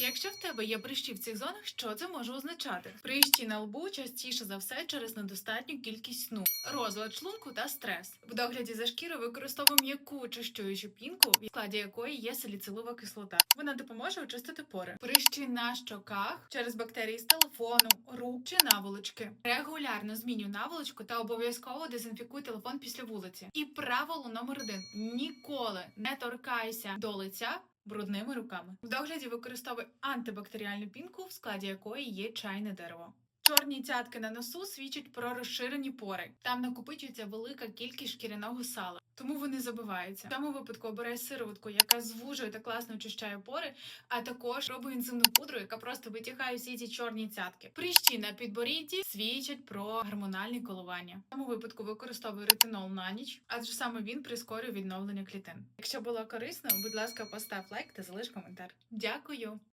Якщо в тебе є прищі в цих зонах, що це може означати? Прищі на лбу частіше за все через недостатню кількість сну, розлад шлунку та стрес. В догляді за шкірою використовуємо м'яку чищуючу пінку, в складі якої є саліцилова кислота. Вона допоможе очистити пори. Прищі на щоках через бактерії з телефону, рук чи наволочки. Регулярно змінюй наволочку та обов'язково дезінфікуй телефон після вулиці. І правило номер один: ніколи не торкайся до лиця брудними руками. В догляді використовуй антибактеріальну пінку, в складі якої є чайне дерево. Чорні цятки на носу свідчать про розширені пори. Там накопичується велика кількість шкіряного сала, тому вони забиваються. В цьому випадку обирай сироватку, яка звужує та класно очищає пори, а також пробуй ензимну пудру, яка просто витягає всі ці чорні цятки. Прищі на підборідді свідчать про гормональні коливання. В цьому випадку використовуй ретинол на ніч, адже саме він прискорює відновлення клітин. Якщо було корисно, будь ласка, постав лайк та залиш коментар. Дякую!